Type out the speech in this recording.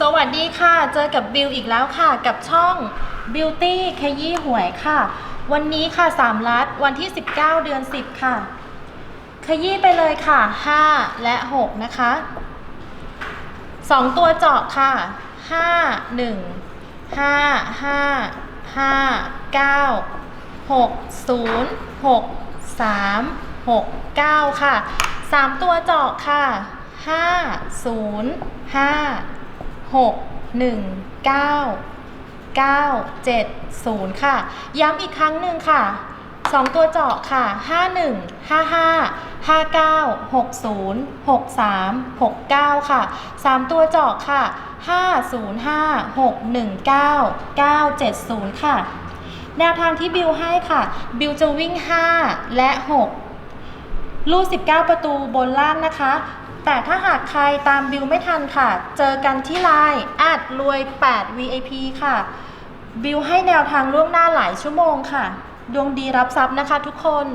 สวัสดีค่ะ เจอกับบิวอีกแล้วค่ะ กับช่อง Beauty ขยี้หวยค่ะ วันนี้ค่ะ3ลัดวันที่ 19 เดือน 10 ค่ะ ขยี้ไปเลยค่ะ 5 และ 6 นะคะ 2 ตัวเจาะค่ะ 5 1 5 5 5 9 6 0 6 3 6 9 ค่ะ 3 ตัวเจาะค่ะ 5 0 5 หกหนึ่งเก้าเก้าเจ็ดศูนย์ค่ะ ย้ำอีกครั้งหนึ่งค่ะสองตัวเจาะค่ะห้าหนึ่งห้าห้าห้าเก้าหกศูนย์หกสามหกเก้าค่ะสามตัวเจาะค่ะห้าศูนย์ห้าหกหนึ่งเก้าเก้าเจ็ดศูนย์ค่ะ แนวทางที่บิวให้ค่ะ บิวจะวิ่ง 5 และ 6 ลูก19 ประตูบนล่างนะคะ แต่ถ้าหากใครตามบิวไม่ทันค่ะ เจอกันที่ไลน์แอดรวย 8 VIP ค่ะ บิวให้แนวทางล่วงหน้าหลายชั่วโมงค่ะ ดวงดีรับทรัพย์นะคะทุกคน